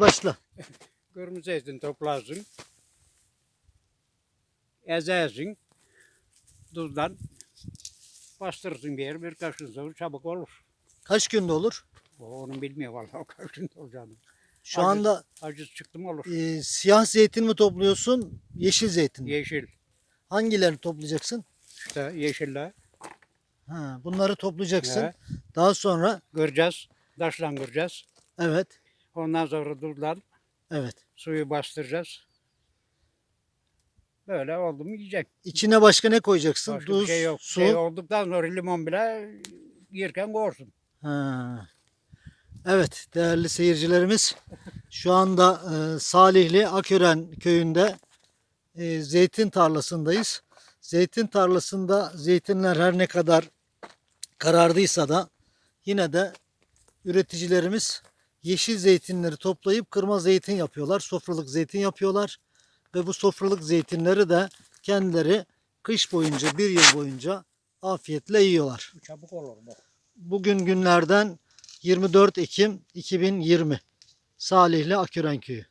Başla. Kırmızı zeytin toplarsın. Ezersin. Tuzdan bastırırsın bir yer. Birkaç gün sonra çabuk olur. Kaç günde olur? O Onu bilmiyor vallahi kaç gün olacağını. Şu Acı- anda Acısı çıktı mı olur. e, siyah zeytin mi topluyorsun, yeşil zeytin mi? Yeşil. Hangilerini toplayacaksın? İşte yeşille. Ha, bunları toplayacaksın. He. Daha sonra Kıracağız. Taşla kıracağız. evet, Ondan sonra tuzdan evet. suyu bastıracağız. Böyle oldu mu yiyecek. İçine başka ne koyacaksın? Başka Tuz, bir şey yok. su. Şey olduktan sonra limon bile yerken korsun. Ha. Evet değerli seyircilerimiz şu anda e, Salihli Akören köyünde e, zeytin tarlasındayız. Zeytin tarlasında zeytinler her ne kadar karardıysa da yine de üreticilerimiz yeşil zeytinleri toplayıp kırma zeytin yapıyorlar. Sofralık zeytin yapıyorlar. Ve bu sofralık zeytinleri de kendileri kış boyunca bir yıl boyunca afiyetle yiyorlar. Çabuk olur bu. Bugün günlerden 24 Ekim 2020 Salihli Akören Köyü.